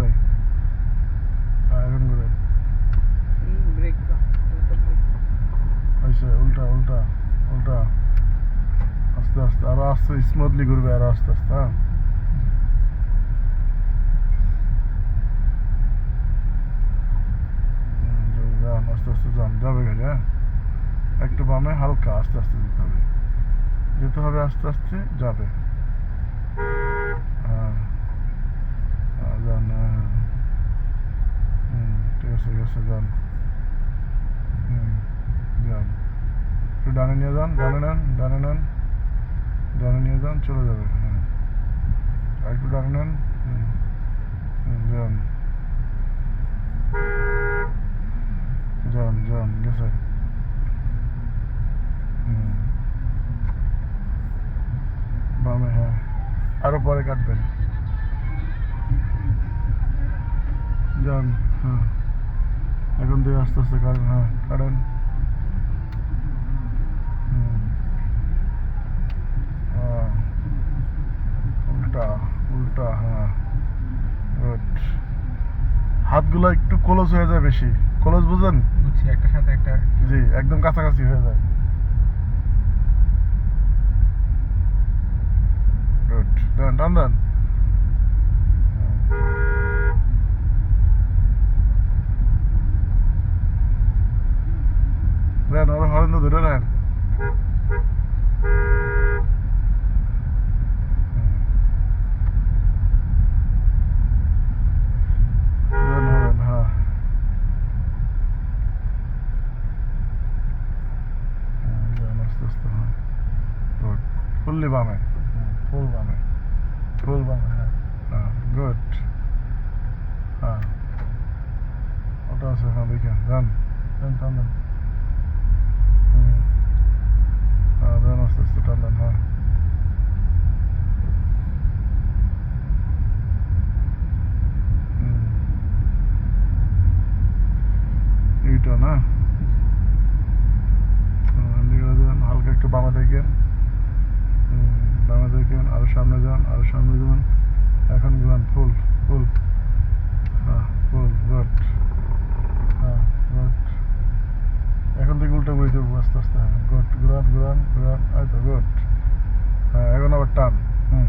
পরে এখন ব্রেক হয়েছে উল্টা উল্টা উল্টা আস্তে আস্তে আরও আস্তে স্মুথলি ঘুরবে আরও আস্তে আস্তে হ্যাঁ। আস্তে আস্তে যান যাবে গাড়ি হ্যাঁ। একটু বামে হালকা আস্তে আস্তে যেতে হবে। যেতে হবে আস্তে আস্তে যাবে। হ্যাঁ। যান আছে যান। হুম যান। একটু ডানে নিয়ে যান ডানে নেন ডানে নেন ডানে নিয়ে যান চলে যাবে হ্যাঁ আর একটু ডানে হুম হুম, হুম। হ্যাঁ। আরও পরে কাটবেন। যান হ্যাঁ। এখন থেকে আস্তে আস্তে কারণ হ্যাঁ কারণ। উল্টা উল্টা হ্যাঁ। হাতগুলো একটু ক্লোজ হয়ে যায় বেশি। ক্লোজ বুঝেন বুঝছি একটা সাথে একটা জি একদম কাছাকাছি হয়ে যায়। গুড দেন টান দেন দেন ওরা হরেন তো ধরে নেন দেন হরেন হ্যাঁ হ্যাঁ, যান আস্তে আস্তে হ্যাঁ গুড ফুললি বামে। ফুল বামে। ফুল বামে হ্যাঁ। গুড হ্যাঁ। ওটা আছে হ্যাঁ দেখেন যান যান টান দেন। হ্যাঁ যান আস্তে আস্তে টান দেন হ্যাঁ। এইটা না? হালকা একটু বামে দেখেন। দেখেন, আরও সামনে যান, আরও সামনে যান। এখন ঘুরান ফুল ফুল। হ্যাঁ ফুল গট হ্যাঁ এখন থেকে উল্টো ঘুরে দেবো আস্তে আস্তে। হ্যাঁ গুড ঘুরান ঘুরান ঘুরান তো, গুড। হ্যাঁ এখন আবার টান। হুম।